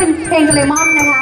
เป็นเพลงเลมอนนะคะ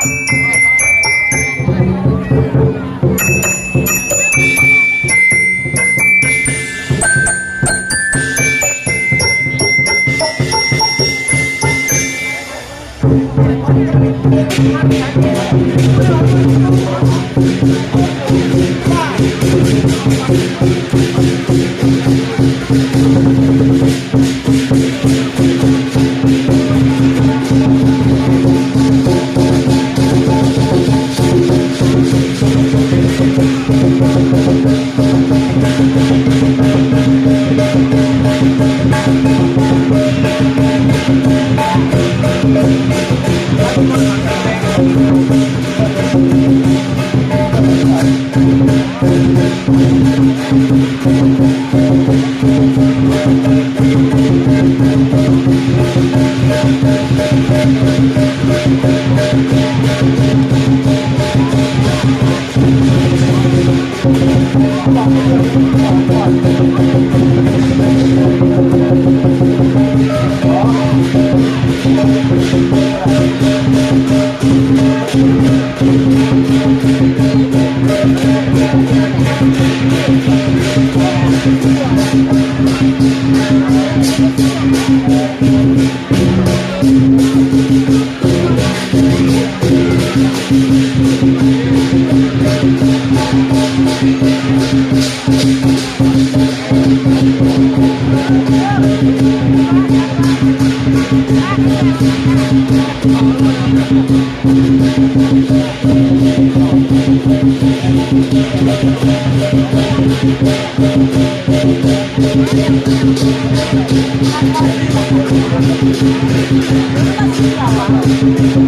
Thank you.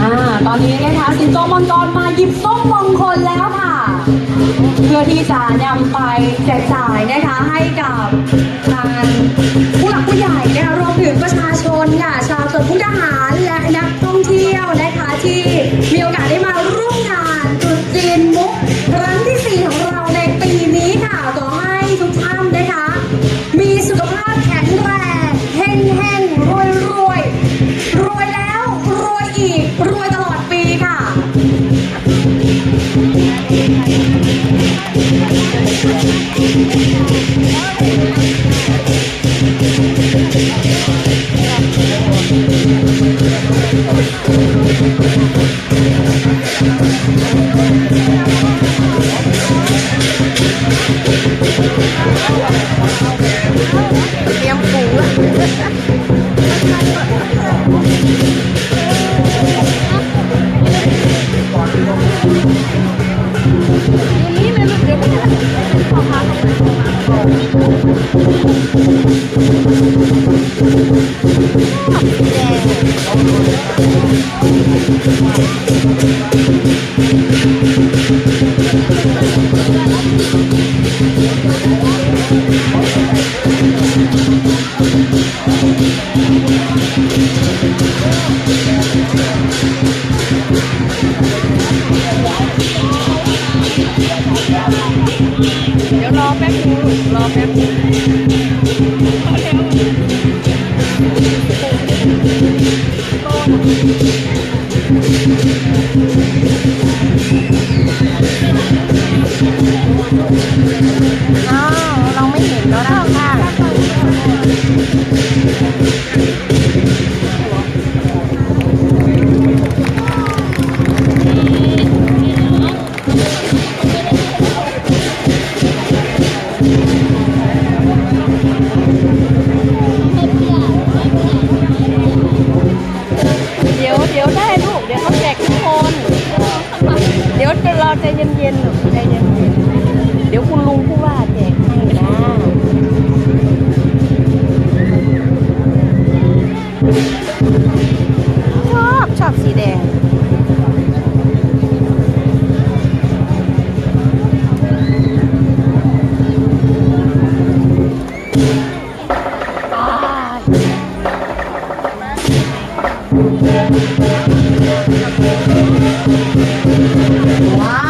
อ่าตอนนี้นะคะสิงโตมังกรมาหยิบส้มมงคลแล้วค่ะ เพื่อที่จะนำไปแจกจ่ายนะคะให้กับทางผู้หลักผู้ใหญ่นะคะรวมถึงประชาชนค่ะชาวสวนพุทหารและนักท่องเที่ยวนะคะที่ Yeah. สีแดง ว้าว